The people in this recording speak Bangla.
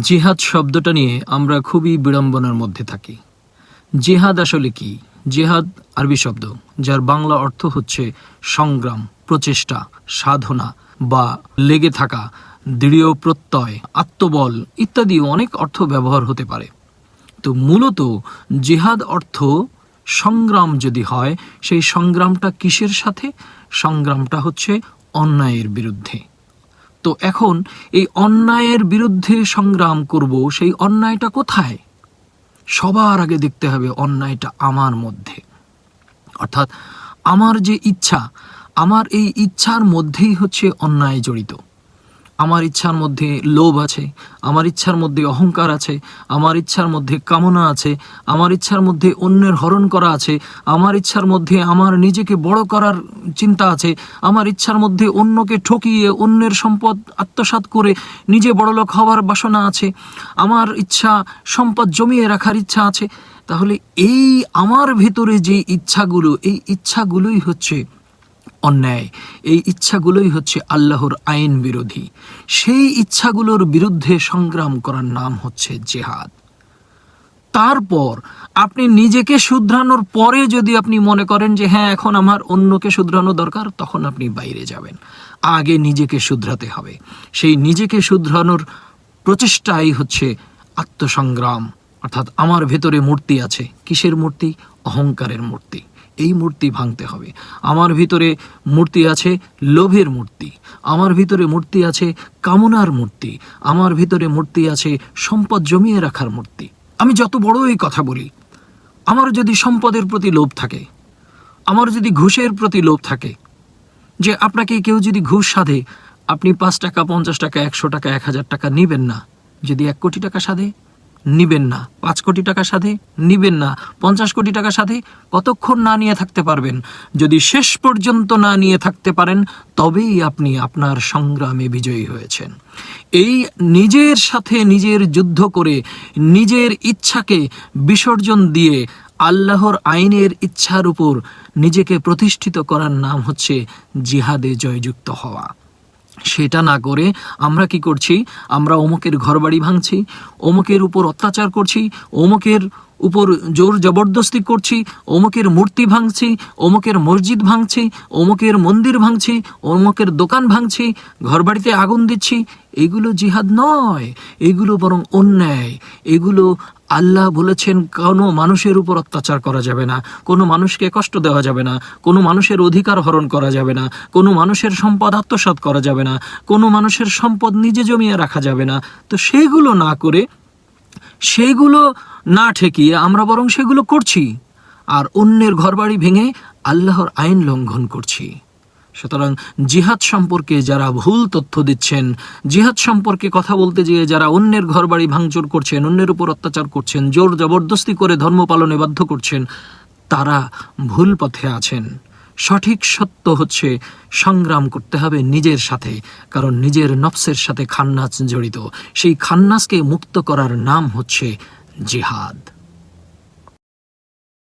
জিহাদ শব্দটা নিয়ে আমরা খুবই বিড়ম্বনার মধ্যে থাকি। জেহাদ আসলে কি? জেহাদ আরবি শব্দ, যার বাংলা অর্থ হচ্ছে সংগ্রাম, প্রচেষ্টা, সাধনা বা লেগে থাকা, দৃঢ় প্রত্যয়, আত্মবল ইত্যাদি অনেক অর্থ ব্যবহার হতে পারে। তো মূলত জেহাদ অর্থ সংগ্রাম যদি হয়, সেই সংগ্রামটা কিসের সাথে? সংগ্রামটা হচ্ছে অন্যায়ের বিরুদ্ধে। তো এখন এই অন্যায়ের বিরুদ্ধে সংগ্রাম করব, সেই অন্যায়টা কোথায়? সবার আগে দেখতে হবে অন্যায়টা আমার মধ্যে। অর্থাৎ আমার যে ইচ্ছা, আমার এই ইচ্ছার মধ্যেই হচ্ছে অন্যায় জড়িত। আমার ইচ্ছার মধ্যে লোভ আছে, আমার ইচ্ছার মধ্যে অহংকার আছে, আমার ইচ্ছার মধ্যে কামনা আছে, আমার ইচ্ছার মধ্যে অন্যের হরণ করা আছে, আমার ইচ্ছার মধ্যে আমার নিজেকে বড় করার চিন্তা আছে, আমার ইচ্ছার মধ্যে অন্যকে ঠকিয়ে, অন্যের সম্পদ আত্মসাৎ করে নিজে বড়লোক হওয়ার বাসনা আছে, আমার ইচ্ছা সম্পদ জমিয়ে রাখার ইচ্ছা আছে। তাহলে এই আমার ভেতরে যে ইচ্ছাগুলো, এই ইচ্ছাগুলোই হচ্ছে অন্যায়। এই ইচ্ছাগুলোই হচ্ছে আল্লাহর আইন বিরোধী। সেই ইচ্ছাগুলোর বিরুদ্ধে সংগ্রাম করার নাম হচ্ছে জেহাদ। তারপর আপনি নিজেকে শুধরানোর পরে যদি আপনি মনে করেন যে হ্যাঁ এখন আমার অন্যকে শুধরানো দরকার, তখন আপনি বাইরে যাবেন। আগে নিজেকে শুধরাতে হবে। সেই নিজেকে শুধরানোর প্রচেষ্টাই হচ্ছে আত্মসংগ্রাম। অর্থাৎ আমার ভেতরে মূর্তি আছে। কিসের মূর্তি? অহংকারের মূর্তি। এই মূর্তি ভাঙতে হবে। আমার ভিতরে মূর্তি আছে লোভের মূর্তি, আমার ভিতরে মূর্তি আছে কামনার মূর্তি, আমার ভিতরে মূর্তি আছে সম্পদ জমিয়ে রাখার মূর্তি। আমি যত বড়ই কথা বলি, আমার যদি সম্পদের প্রতি লোভ থাকে, আমার যদি ঘুষের প্রতি লোভ থাকে, যে আপনাকে কেউ যদি ঘুষ সাধে, আপনি পাঁচ টাকা, পঞ্চাশ টাকা, একশো টাকা, এক হাজার টাকা নিবেন না, যদি এক কোটি টাকা সাধে নিবেন না। পাঁচ কোটি টাকা সাথে নিবেন না। পঞ্চাশ কোটি টাকা সাথে কতক্ষণ না নিয়ে থাকতে পারবেন? যদি শেষ পর্যন্ত না নিয়ে থাকতে পারেন, তবেই আপনি আপনার সংগ্রামে বিজয়ী হয়েছেন। এই নিজের সাথে নিজের যুদ্ধ করে নিজের ইচ্ছাকে বিসর্জন দিয়ে আল্লাহর আইনের ইচ্ছার উপর নিজেকে প্রতিষ্ঠিত করার নাম হচ্ছে জিহাদে জয়যুক্ত হওয়া। সেটা না করে আমরা কি করছি? আমরা অমুকের ঘরবাড়ি ভাঙছি, অমুকের উপর অত্যাচার করছি, অমুকের উপর জোর জবরদস্তি করছি, অমুকের মূর্তি ভাঙছি, অমুকের মসজিদ ভাঙছি, অমুকের মন্দির ভাঙছি, অমুকের দোকান ভাঙছি, ঘরবাড়িতে আগুন দিচ্ছি। এগুলো জিহাদ নয়, এগুলো বরং অন্যায়। এগুলো আল্লাহ বলেছেন, কোনো মানুষের উপর অত্যাচার করা যাবে না, কোনো মানুষকে কষ্ট দেওয়া যাবে না, কোনো মানুষের অধিকার হরণ করা যাবে না, কোনো মানুষের সম্পদ আত্মসাৎ করা যাবে না, কোনো মানুষের সম্পদ নিজে জমিয়ে রাখা যাবে না। তো সেগুলো না করে সেগুলো না ঠেকিয়ে আমরা বরং সেগুলো করছি। আর অন্যের ঘরবাড়ি ভেঙে আল্লাহর আইন লঙ্ঘন করছি। সুতরাং জিহাদ সম্পর্কে যারা ভুল তথ্য দিচ্ছেন, জিহাদ সম্পর্কে কথা বলতে যেয়ে যারা অন্যের ঘরবাড়ি ভাঙচুর করছেন, অন্যের উপর অত্যাচার করছেন, জোর জবরদস্তি করে ধর্ম পালনে বাধ্য করছেন, তারা ভুল পথে আছেন। সঠিক সত্য হচ্ছে সংগ্রাম করতে হবে নিজের সাথে, কারণ নিজের নফসের সাথে খান্নাস জড়িত। সেই খান্নাসকে মুক্ত করার নাম হচ্ছে জিহাদ।